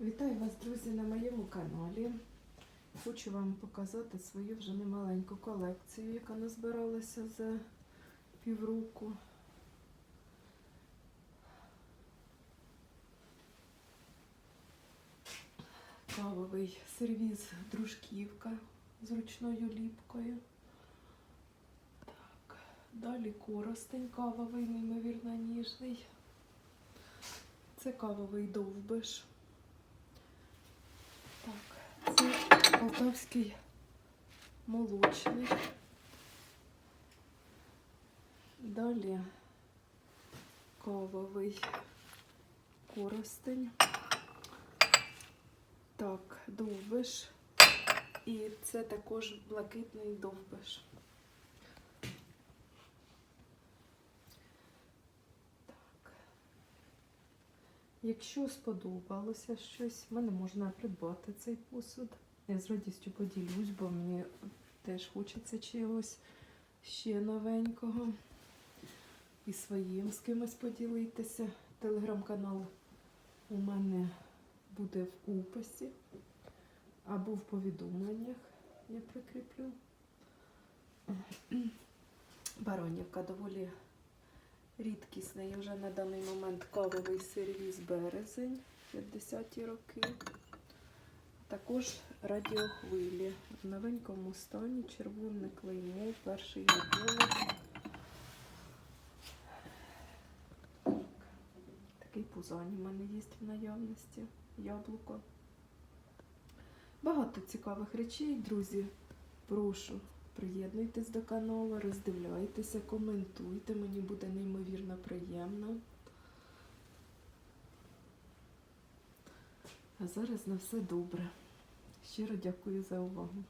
Вітаю вас, друзі, на моєму каналі. Хочу вам показати свою вже немаленьку колекцію, яка назбиралася за півроку. Кавовий сервіз дружківка з ручною ліпкою. Так, далі коростень кавовий, неймовірно ніжний. Це кавовий довбиш. Так, це полтавський молочний. Далі кавовий коростень. Так, довбиш. І це також блакитний довбиш. Якщо сподобалося щось, в мене можна придбати цей посуд. Я з радістю поділюсь, бо мені теж хочеться чогось ще новенького. І своїм з кимось поділитися. Телеграм-канал у мене буде в описі або в повідомленнях я прикріплю. Баронівка доволі рідкісний вже на даний момент кавовий сервіз березень 50-ті роки. Також радіохвилі в новенькому стані, червоне клеймо, перший габонок. Такий пузань у мене є в наявності, яблуко. Багато цікавих речей, друзі. Прошу, приєднуйтесь до каналу, роздивляйтеся, коментуйте, мені буде неймовірно приємно. А зараз на все добре. Щиро дякую за увагу.